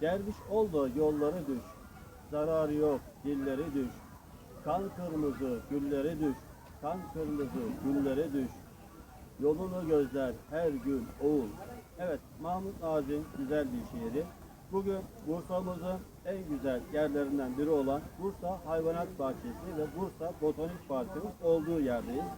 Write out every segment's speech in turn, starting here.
Derviş ol da yolları düş. Zararı yok, dilleri düş. Kan kırmızı, gülleri düş. Kan kırmızı, gülleri düş. Yolunu gözler her gün oğul. Evet, Mahmut Nazım güzel bir şiiri. Bugün Bursa'mızın en güzel yerlerinden biri olan Bursa Hayvanat Bahçesi ve Bursa Botanik Parkı'nın olduğu yerdeyiz.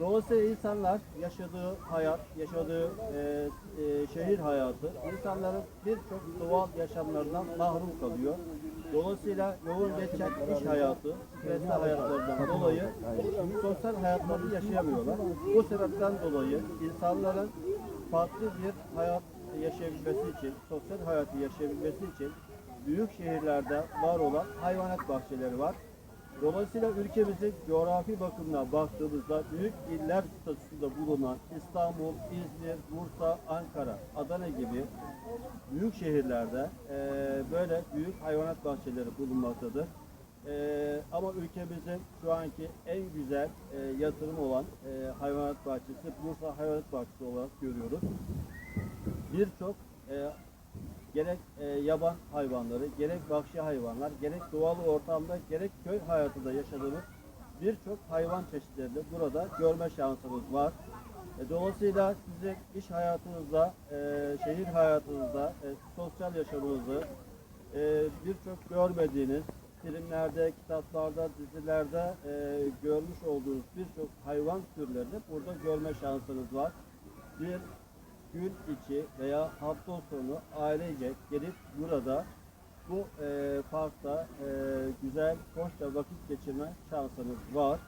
Dolayısıyla insanlar yaşadığı hayat, yaşadığı e, e, şehir hayatı, insanların birçok doğal yaşamlarından mahrum kalıyor. Dolayısıyla yoğun geçen iş hayatı, stresli hayatlarından dolayı sosyal hayatlarını yaşayamıyorlar. Bu sebepten dolayı insanların farklı bir hayat yaşayabilmesi için, sosyal hayatı yaşayabilmesi için büyük şehirlerde var olan hayvanat bahçeleri var. Dolayısıyla ülkemizin coğrafi bakımına baktığımızda büyük iller statüsünde bulunan İstanbul, İzmir, Bursa, Ankara, Adana gibi büyük şehirlerde eee, böyle büyük hayvanat bahçeleri bulunmaktadır. Eee, ama ülkemizin şu anki en güzel eee, yatırım olan eee, hayvanat bahçesi Bursa Hayvanat Bahçesi olarak görüyoruz. Birçok eee gerek e, yaban hayvanları, gerek vahşi hayvanlar, gerek doğal ortamda, gerek köy hayatında yaşadığımız birçok hayvan çeşitlerini burada görme şansımız var. E, dolayısıyla sizin iş hayatınızda, e, şehir hayatınızda, e, sosyal yaşamınızı e, birçok görmediğiniz filmlerde, kitaplarda, dizilerde e, görmüş olduğunuz birçok hayvan türlerini burada görme şansınız var. Bir gün içi veya hafta sonu ailece gelip burada bu e, parkta e, güzel, hoşça vakit geçirme şansınız var.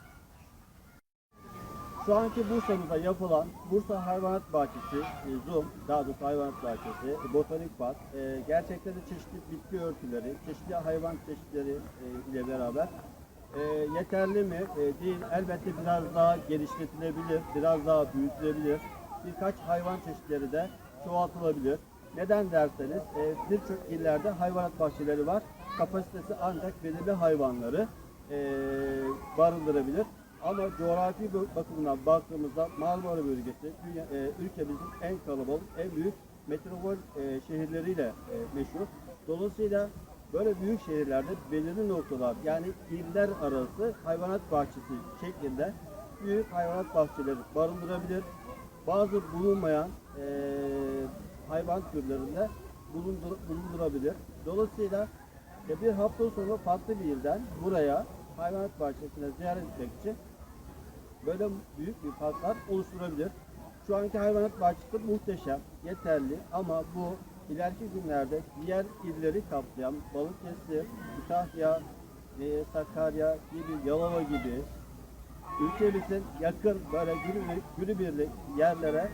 Şu anki Bursa'mızda yapılan Bursa Hayvanat Bahçesi, e, Zoom, daha doğrusu Hayvanat Bahçesi, Botanik Park, e, gerçekten de çeşitli bitki örtüleri, çeşitli hayvan çeşitleri e, ile beraber e, yeterli mi? E, değil. Elbette biraz daha genişletilebilir, biraz daha büyütülebilir. Birkaç hayvan çeşitleri de çoğaltılabilir. Neden derseniz e, birçok illerde hayvanat bahçeleri var. Kapasitesi ancak belirli hayvanları e, barındırabilir. Ama coğrafi bakımından baktığımızda Marmara bölgesi dünya, e, ülkemizin en kalabalık, en büyük metropol e, şehirleriyle e, meşhur. Dolayısıyla böyle büyük şehirlerde belirli noktalar yani iller arası hayvanat bahçesi şeklinde büyük hayvanat bahçeleri barındırabilir. Bazı bulunmayan e, hayvan türlerinde bulundur, bulundurabilir. Dolayısıyla e, bir hafta sonu farklı bir ilden buraya hayvanat bahçesine ziyaret etmek için böyle büyük bir parklar oluşturabilir. Şu anki hayvanat bahçesi muhteşem, yeterli ama bu ileriki günlerde diğer illeri kapsayan Balıkesir, Kütahya, Sakarya gibi, Yalova gibi ülkemizin yakın böyle günübirlik, günübirlik yerlere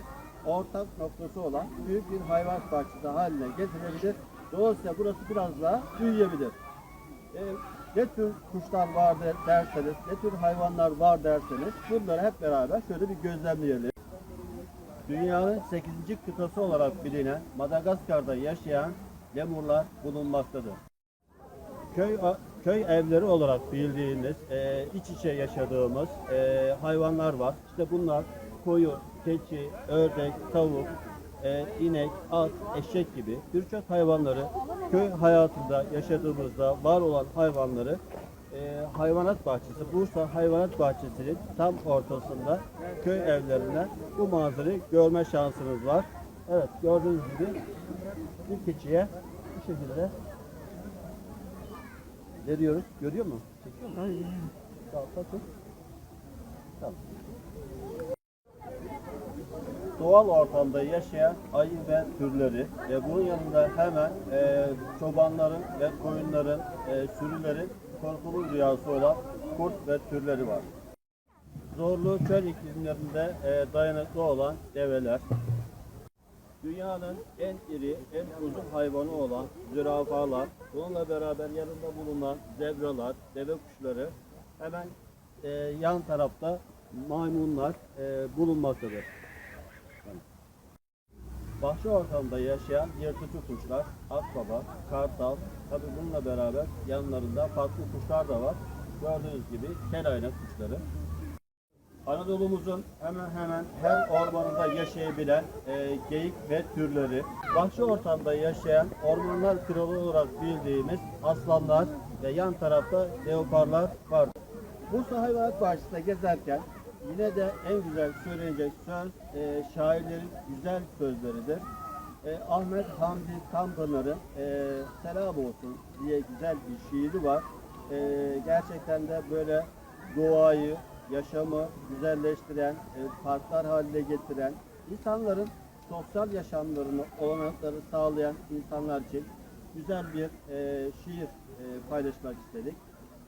ortak noktası olan büyük bir hayvanat bahçesi haline getirebilir. Dolayısıyla burası biraz daha büyüyebilir. E, ne tür kuşlar var de- derseniz, ne tür hayvanlar var derseniz bunları hep beraber şöyle bir gözlemleyelim. Dünyanın 8. kıtası olarak bilinen Madagaskar'da yaşayan lemurlar bulunmaktadır. Köy köy evleri olarak bildiğiniz e, iç içe yaşadığımız e, hayvanlar var. İşte bunlar koyun, keçi, ördek, tavuk, e, inek, at, eşek gibi birçok hayvanları köy hayatında yaşadığımızda var olan hayvanları e, hayvanat bahçesi, Bursa Hayvanat Bahçesi'nin tam ortasında köy evlerinde bu manzarayı görme şansınız var. Evet gördüğünüz gibi bir keçiye bu şekilde veriyoruz. Görüyor mu? Çekiyor mu? Hayır. Tamam, bakın. Tamam. Doğal ortamda yaşayan ayı ve türleri ve bunun yanında hemen e, çobanların ve koyunların, e, sürülerin korkulu rüyası olan kurt ve türleri var. Zorlu çöl iklimlerinde e, dayanıklı olan develer, Dünyanın en iri, en uzun hayvanı olan zürafalar, bununla beraber yanında bulunan zebralar, deve kuşları, hemen e, yan tarafta maymunlar e, bulunmaktadır. Bahçe ortamında yaşayan yırtıcı kuşlar, akbaba, kartal, tabi bununla beraber yanlarında farklı kuşlar da var. Gördüğünüz gibi kelaynak kuşları. Anadolu'muzun hemen hemen her ormanında yaşayabilen e, geyik ve türleri, vahşi ortamda yaşayan ormanlar kralı olarak bildiğimiz aslanlar ve yan tarafta leoparlar vardır. Bursa Hayvanat Bahçesi'nde gezerken yine de en güzel söyleyecek söz e, şairlerin güzel sözleridir. E, Ahmet Hamdi Tanpınar'ın e, Selam olsun diye güzel bir şiiri var. E, gerçekten de böyle doğayı, yaşamı güzelleştiren, e, parklar haline getiren, insanların sosyal yaşamlarını, olanakları sağlayan insanlar için güzel bir e, şiir e, paylaşmak istedik.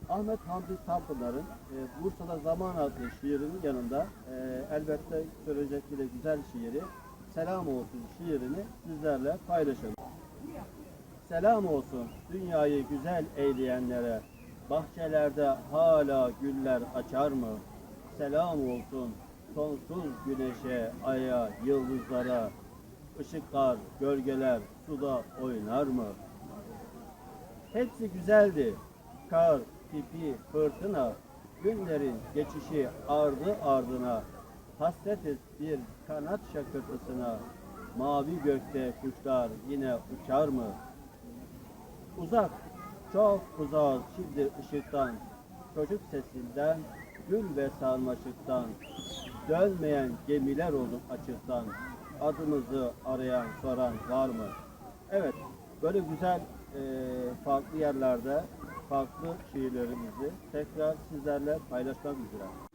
Ahmet Hamdi Tanpınar'ın e, Bursa'da Zaman adlı şiirinin yanında e, elbette söyleyecek bir de güzel şiiri Selam olsun şiirini sizlerle paylaşalım. Selam olsun dünyayı güzel eyleyenlere, bahçelerde hala güller açar mı? Selam olsun sonsuz güneşe, aya, yıldızlara, ışıklar, gölgeler suda oynar mı? Hepsi güzeldi. Kar, tipi, fırtına, günlerin geçişi ardı ardına, hasretiz bir kanat şakırtısına, mavi gökte kuşlar yine uçar mı? Uzak, çok uzak şimdi ışıktan, çocuk sesinden, gül ve sarmaşıktan, dönmeyen gemiler olup açıktan, adımızı arayan soran var mı? Evet, böyle güzel e, farklı yerlerde farklı şiirlerimizi tekrar sizlerle paylaşmak üzere.